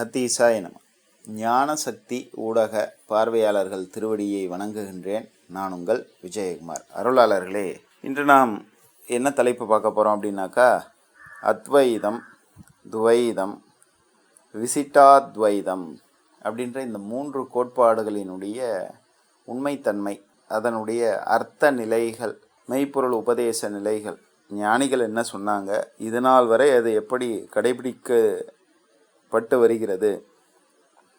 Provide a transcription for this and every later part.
அகத்தீசாய நம. ஞான சக்தி ஊடக பார்வையாளர்கள் திருவடியை வணங்குகின்றேன். நான் உங்கள் விஜயகுமார். அருளாளர்களே இன்று நாம் என்ன தலைப்பு பார்க்க போகிறோம் அப்படின்னாக்கா அத்வைதம் துவைதம் விசிட்டாத்வைதம் அப்படின்ற இந்த மூன்று கோட்பாடுகளினுடைய உண்மைத்தன்மை அதனுடைய அர்த்த நிலைகள் மெய்ப்பொருள் உபதேச நிலைகள் ஞானிகள் என்ன சொன்னாங்க இதனால் வரை அது எப்படி பட்டு வருகிறது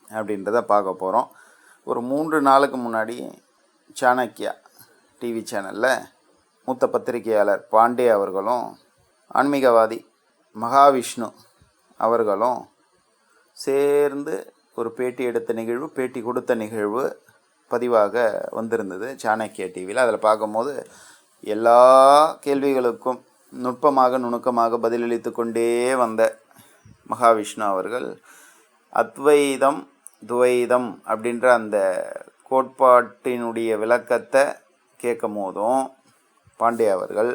அப்படின்றத பார்க்க போகிறோம் ஒரு மூன்று நாளுக்கு முன்னாடி சாணக்கியா டிவி சேனலில் மூத்த பத்திரிகையாளர் பாண்டே அவர்களும் ஆன்மீகவாதி மகாவிஷ்ணு அவர்களும் சேர்ந்து ஒரு பேட்டி எடுத்த நிகழ்வு பேட்டி கொடுத்த நிகழ்வு பதிவாக வந்திருந்தது சாணக்கிய டிவியில் அதில் பார்க்கும்போது எல்லா கேள்விகளுக்கும் நுட்பமாக நுணுக்கமாக பதிலளித்து கொண்டே வந்த மகாவிஷ்ணு அவர்கள் அத்வைதம் துவைதம் அப்படின்ற அந்த கோட்பாட்டினுடைய விளக்கத்தை கேட்கும் போதும் பாண்டே அவர்கள்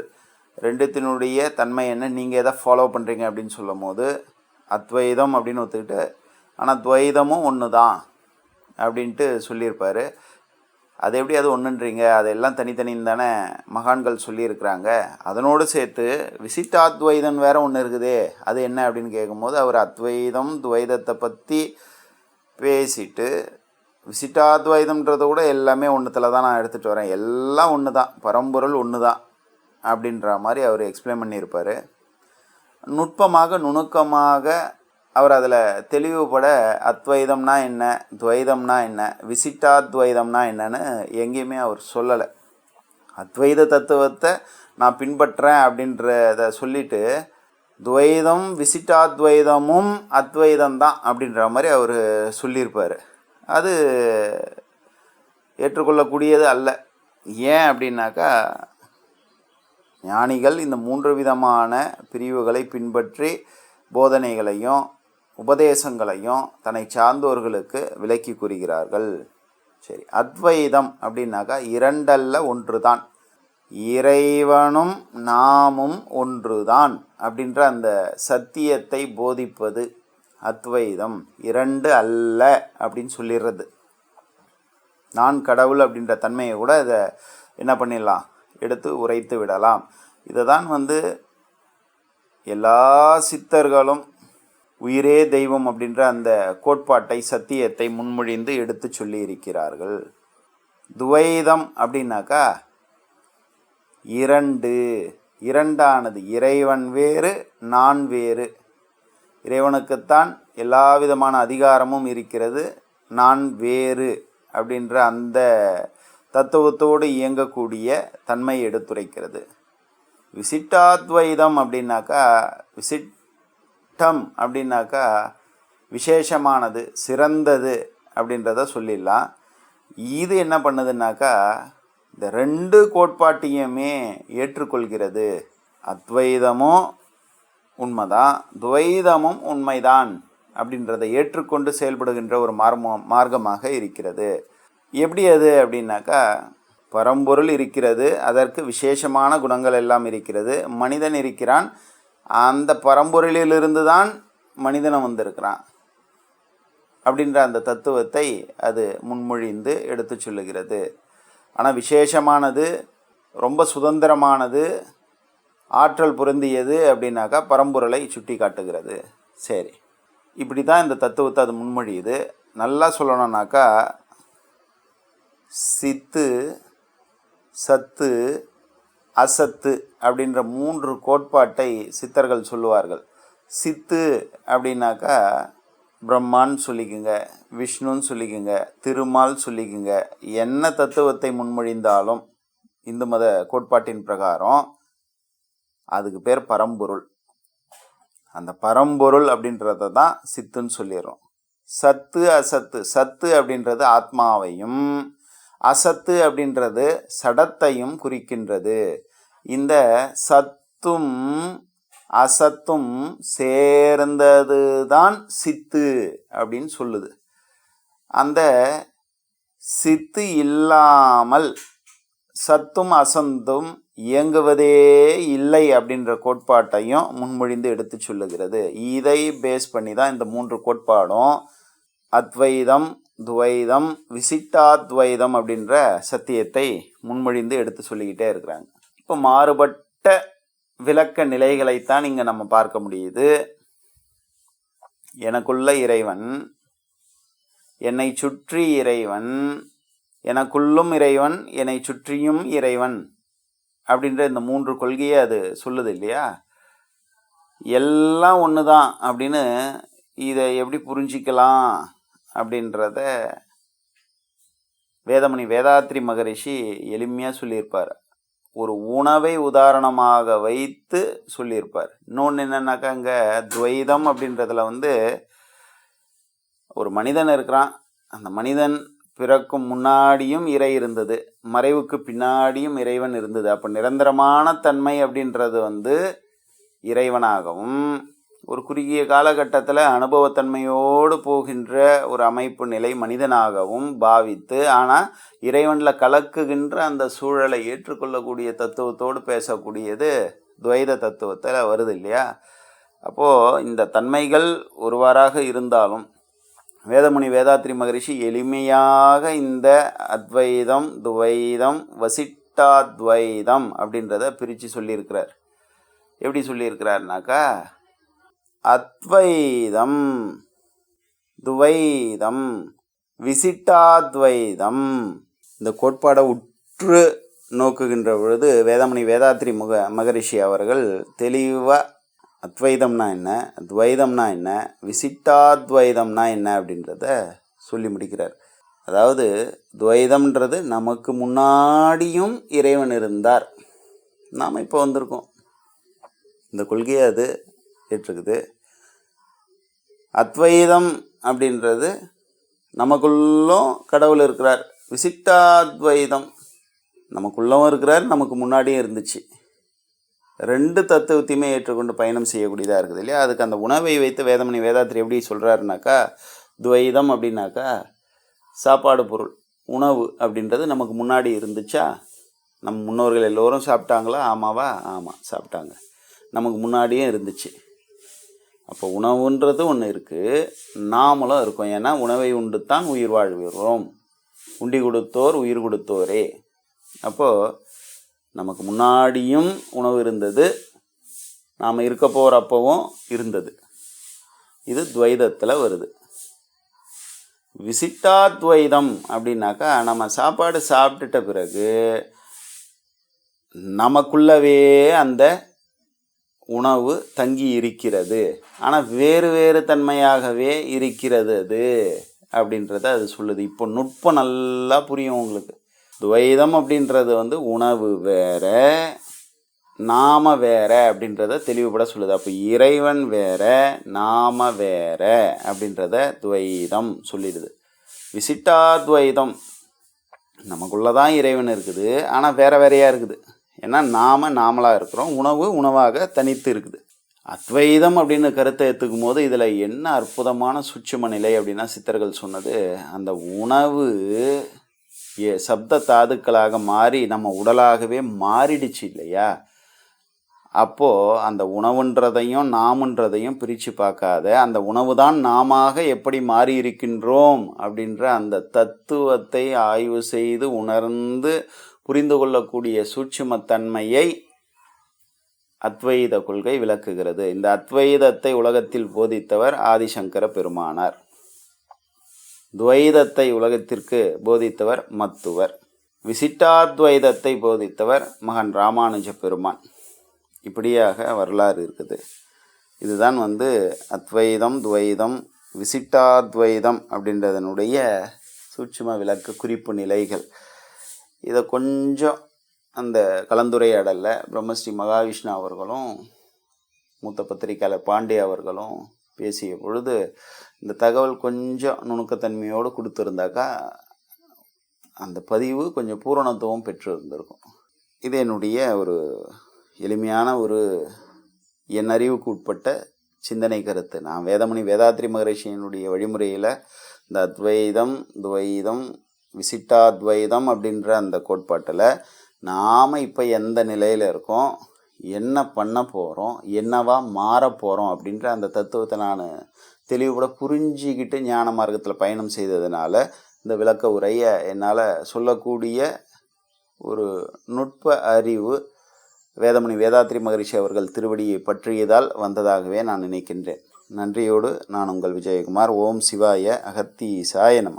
ரெண்டுத்தினுடைய தன்மை என்ன? நீங்கள் எதை ஃபாலோ பண்ணுறீங்க அப்படின்னு சொல்லும் போது அத்வைதம் அப்படின்னு ஒத்துக்கிட்டு ஆனால் துவைதமும் ஒன்று தான் அப்படின்ட்டு சொல்லியிருப்பார். அது எப்படி அது ஒன்றுன்றீங்க அதெல்லாம் தனித்தனின்னு தானே மகான்கள் சொல்லியிருக்கிறாங்க. அதனோடு சேர்த்து விசிட்டாத்வைதம் வேற ஒன்று இருக்குதே அது என்ன அப்படின்னு கேட்கும்போது அவர் அத்வைதம் துவைதத்தை பற்றி பேசிட்டு விசிட்டாத்வைதம்ன்றத கூட எல்லாமே ஒன்றுத்தில் தான் நான் எடுத்துகிட்டு வரேன். எல்லாம் ஒன்று தான் பரம்பொருள் ஒன்று தான் அப்படின்ற மாதிரி அவர் எக்ஸ்பிளைன் பண்ணியிருப்பார். நுட்பமாக நுணுக்கமாக அவர் அதில் தெளிவுபட அத்வைதம்னா என்ன துவைதம்னா என்ன விசிட்டாத்வைதம்னா என்னன்னு எங்கேயுமே அவர் சொல்லலை. அத்வைத தத்துவத்தை நான் பின்பற்றேன் அப்படின்றத சொல்லிட்டு துவைதம் விசிட்டாத்வைதமும் அத்வைதம் தான் அப்படின்ற மாதிரி அவர் சொல்லியிருப்பார். அது ஏற்றுக்கொள்ளக்கூடியது அல்ல. ஏன் அப்படின்னாக்கா ஞானிகள் இந்த மூன்று விதமான பிரிவுகளை பின்பற்றி போதனைகளையும் உபதேசங்களையும் தன்னை சார்ந்தோர்களுக்கு விளக்கி கூறுகிறார்கள். சரி அத்வைதம் அப்படின்னாக்கா இரண்டல்ல ஒன்றுதான். இறைவனும் நாமும் ஒன்றுதான் அப்படின்ற அந்த சத்தியத்தை போதிப்பது அத்வைதம். இரண்டு அல்ல அப்படின்னு சொல்லிடுறது. நான் கடவுள் அப்படின்ற தன்மையை கூட இதை என்ன பண்ணிடலாம்? எடுத்து உரைத்து விடலாம். இதை தான் வந்து எல்லா சித்தர்களும் உயிரே தெய்வம் அப்படின்ற அந்த கோட்பாட்டை சத்தியத்தை முன்மொழிந்து எடுத்து சொல்லி இருக்கிறார்கள் துவைதம் அப்படின்னாக்கா இரண்டு. இரண்டானது இறைவன் வேறு நான் வேறு. இறைவனுக்குத்தான் எல்லா விதமான அதிகாரமும் இருக்கிறது. நான் வேறு அப்படின்ற அந்த தத்துவத்தோடு இயங்கக்கூடிய தன்மை எடுத்துரைக்கிறது. விசிட்டாத்வைதம் அப்படின்னாக்கா விசிட் விசிட்டம் அப்படின்னாக்கா விசேஷமானது சிறந்தது அப்படின்றத சொல்லிடலாம். இது என்ன பண்ணுதுன்னாக்கா இந்த ரெண்டு கோட்பாட்டையுமே ஏற்றுக்கொள்கிறது. அத்வைதமும் உண்மைதான் துவைதமும் உண்மைதான் அப்படின்றத ஏற்றுக்கொண்டு செயல்படுகின்ற ஒரு மார்ம மார்க்கமாக இருக்கிறது. எப்படி அது அப்படின்னாக்கா பரம்பொருள் இருக்கிறது அதற்கு விசேஷமான குணங்கள் எல்லாம் இருக்கிறது மனிதன் இருக்கிறான் அந்த பரம்பொருளிலிருந்து தான் மனிதனை வந்திருக்கிறான் அப்படின்ற அந்த தத்துவத்தை அது முன்மொழிந்து எடுத்து சொல்லுகிறது. ஆனால் விசேஷமானது ரொம்ப சுதந்திரமானது ஆற்றல் பொருந்தியது அப்படின்னாக்கா பரம்பொருளை சுட்டி காட்டுகிறது சரி இப்படி தான் இந்த தத்துவத்தை அது முன்மொழியுது. நல்லா சொல்லணும்னாக்கா சித்து சத்து அசத்து அப்படின்ற மூன்று கோட்பாட்டை சித்தர்கள் சொல்லுவார்கள். சித்து அப்படின்னாக்கா பிரம்மான்னு சொல்லிக்குங்க விஷ்ணுன்னு சொல்லிக்குங்க திருமால் சொல்லிக்குங்க என்ன தத்துவத்தை முன்மொழிந்தாலும் இந்து மத கோட்பாட்டின் பிரகாரம் அதுக்கு பேர் பரம்பொருள். அந்த பரம்பொருள் அப்படின்றத தான் சித்துன்னு சொல்லிடுறோம். சத்து அசத்து சத்து அப்படின்றது ஆத்மாவையும் அசத்து அப்படின்றது சடத்தையும் குறிக்கின்றது. இந்த சத்தும் அசத்தும் சேர்ந்தது தான் சித்து அப்படின்னு சொல்லுது. அந்த சித்து இல்லாமல் சத்தும் அசந்தும் இயங்குவதே இல்லை அப்படின்ற கோட்பாட்டையும் முன்மொழிந்து எடுத்து சொல்லுகிறது. இதை பேஸ் பண்ணி தான் இந்த மூன்று கோட்பாடும் அத்வைதம் துவைதம் விசிட்டாத்வைதம் அப்படின்ற சத்தியத்தை முன்மொழிந்து எடுத்து சொல்லிக்கிட்டே இருக்கிறாங்க. இப்போ மாறுபட்ட விளக்க நிலைகளைத்தான் இங்கே நம்ம பார்க்க முடியுது. எனக்குள்ள இறைவன் என்னை சுற்றி இறைவன் எனக்குள்ளும் இறைவன் என்னை சுற்றியும் இறைவன் அப்படின்ற இந்த மூன்று கொள்கையை அது சொல்லுது இல்லையா? எல்லாம் ஒன்று தான் அப்படின்னு இதை எப்படி புரிஞ்சிக்கலாம் அப்படின்றத வேதமணி வேதாத்ரி மகரிஷி எளிமையாக சொல்லியிருப்பார். ஒரு உணவை உதாரணமாக வைத்து சொல்லியிருப்பார். இன்னொன்று என்னென்னாக்கா அங்கே துவைதம் அப்படின்றதுல வந்து ஒரு மனிதன் இருக்கிறான். அந்த மனிதன் பிறக்கும் முன்னாடியும் இறை இருந்தது மறைவுக்கு பின்னாடியும் இறைவன் இருந்தது. அப்போ நிரந்தரமான தன்மை அப்படின்றது வந்து இறைவனாகவும் ஒரு குறுகிய காலகட்டத்தில் அனுபவத்தன்மையோடு போகின்ற ஒரு அமைப்பு நிலை மனிதனாகவும் பாவித்து ஆனால் இறைவனில் கலக்குகின்ற அந்த சூழலை ஏற்றுக்கொள்ளக்கூடிய தத்துவத்தோடு பேசக்கூடியது துவைத தத்துவத்தில் வருது இல்லையா? அப்போது இந்த தன்மைகள் ஒருவாறாக இருந்தாலும் வேதமுனி வேதாத்ரி மகரிஷி எளிமையாக இந்த அத்வைதம் துவைதம் வசிட்டாத்வைதம் அப்படின்றத பிரித்து சொல்லியிருக்கிறார். எப்படி சொல்லியிருக்கிறாருனாக்கா அத்வைதம். துவைதம். விசிட்டாத்வைதம். இந்த கோட்பாடை உற்று நோக்குகின்ற பொழுது வேதமணி வேதாத்ரி முக மகரிஷி அவர்கள் தெளிவாக அத்வைதம்னா என்ன துவைதம்னா என்ன விசிட்டாத்வைதம்னா என்ன அப்படின்றத சொல்லி முடிக்கிறார். அதாவது துவைதம்ன்றது நமக்கு முன்னாடியும் இறைவன் இருந்தார். நாம் இப்போ வந்திருக்கோம். இந்த கொள்கையை அது ஏற்றுக்குது. அத்வைதம் அப்படின்றது நமக்குள்ளும் கடவுள் இருக்கிறார். விசிட்டாத்வைதம். நமக்குள்ளவும் இருக்கிறார் நமக்கு முன்னாடியும் இருந்துச்சு. ரெண்டு தத்துவத்தையுமே ஏற்றுக்கொண்டு பயணம் செய்யக்கூடியதாக இருக்குது இல்லையா? அதுக்கு அந்த உணவை வைத்து வேதமணி வேதாத்திரி எப்படி சொல்கிறாருனாக்கா துவைதம் அப்படின்னாக்கா சாப்பாடு பொருள் உணவு அப்படின்றது நமக்கு முன்னாடி இருந்துச்சா? நம் முன்னோர்கள் எல்லோரும் சாப்பிட்டாங்களா? ஆமாவா? ஆமாம் சாப்பிட்டாங்க. நமக்கு முன்னாடியே இருந்துச்சு. அப்போ உணவுன்றது ஒன்று இருக்குது நாமளும் இருக்கோம். ஏன்னா உணவை உண்டு தான் உயிர் வாழ்கிறோம். உண்டி கொடுத்தோர் உயிர் கொடுத்தோரே. அப்போது நமக்கு முன்னாடியும் உணவு இருந்தது. நாம் இருக்க போகிறப்பவும் இருந்தது. இது துவைதத்தில் வருது. விசிட்டாத்வைதம் அப்படின்னாக்கா நம்ம சாப்பாடு சாப்பிட்டுட்ட பிறகு நமக்குள்ளவே அந்த உணவு தங்கி இருக்கிறது ஆனால் வேறு வேறு தன்மையாகவே இருக்கிறது அது அப்படின்றத அது சொல்லுது. இப்போ நுட்பம் நல்லா புரியும் உங்களுக்கு. துவைதம் அப்படின்றது வந்து உணவு வேற நாம வேற அப்படின்றத தெளிவுபட சொல்லுது. அப்போ இறைவன் வேற நாம வேற அப்படின்றத துவைதம் சொல்லிடுது. விசிட்டாத்வைதம் நமக்குள்ளே தான் இறைவன் இருக்குது. ஆனால் வேற வேறையாக இருக்குது. ஏன்னா நாம நாமளாக இருக்கிறோம். உணவு உணவாக தனித்து இருக்குது. அத்வைதம் அப்படின்னு கருத்தை எடுத்துக்கும் போது இதில் என்ன அற்புதமான சுட்சும நிலை அப்படின்னா சித்தர்கள் சொன்னது அந்த உணவு ஏ சப்த தாதுக்களாக மாறி நம்ம உடலாகவே மாறிடுச்சு இல்லையா? அப்போது அந்த உணவுன்றதையும் நாமுன்றதையும் பிரித்து பார்க்காத அந்த உணவு தான் நாம எப்படி மாறி இருக்கின்றோம் அப்படின்ற அந்த தத்துவத்தை ஆய்வு செய்து உணர்ந்து புரிந்து கொள்ளக்கூடிய சூட்சுமத்தன்மையை அத்வைத கொள்கை விளக்குகிறது. இந்த அத்வைதத்தை உலகத்தில் போதித்தவர் ஆதிசங்கர பெருமானார். துவைதத்தை உலகத்திற்கு போதித்தவர் மத்துவர். விசிட்டாத்வைதத்தை போதித்தவர் மகன் ராமானுஜ பெருமான். இப்படியாக வரலாறு இருக்குது. இதுதான் வந்து அத்வைதம் துவைதம் விசிட்டாத்வைதம் அப்படின்றதனுடைய சூட்சும விளக்கு குறிப்பு நிலைகள். இதை கொஞ்சம் அந்த கலந்துரையாடலில் பிரம்மஸ்ரீ மகாவிஷ்ணு அவர்களும் மூத்த பத்திரிகையாளர் பாண்டே அவர்களும் பேசிய பொழுது இந்த தகவல் கொஞ்சம் நுணுக்கத்தன்மையோடு கொடுத்துருந்தாக்கா அந்த பதிவு கொஞ்சம் பூரணத்துவம் பெற்று இருந்திருக்கும் இது என்னுடைய ஒரு எளிமையான ஒரு என் அறிவுக்கு உட்பட்ட சிந்தனை கருத்து. நான் வேதமணி வேதாத்ரி மகரிஷியினுடைய வழிமுறையில் இந்த அத்வைதம் துவைதம் விசிட்டாத்வைதம் அப்படின்ற அந்த கோட்பாட்டில் நாம் இப்போ எந்த நிலையில் இருக்கோம்? என்ன பண்ண போகிறோம் என்னவா மாற போகிறோம் அப்படின்ற அந்த தத்துவத்தை நான் தெளிவுபட புரிஞ்சிக்கிட்டு ஞான மார்க்கத்தில் பயணம் செய்ததுனால இந்த விளக்க உரையை என்னால் சொல்லக்கூடிய ஒரு நுட்ப அறிவு வேதமணி வேதாத்ரி மகரிஷி அவர்கள் திருவடியை பற்றியதால் வந்ததாகவே நான் நினைக்கின்றேன். நன்றியோடு நான் உங்கள் விஜயகுமார். ஓம் சிவாய அகத்தி நம.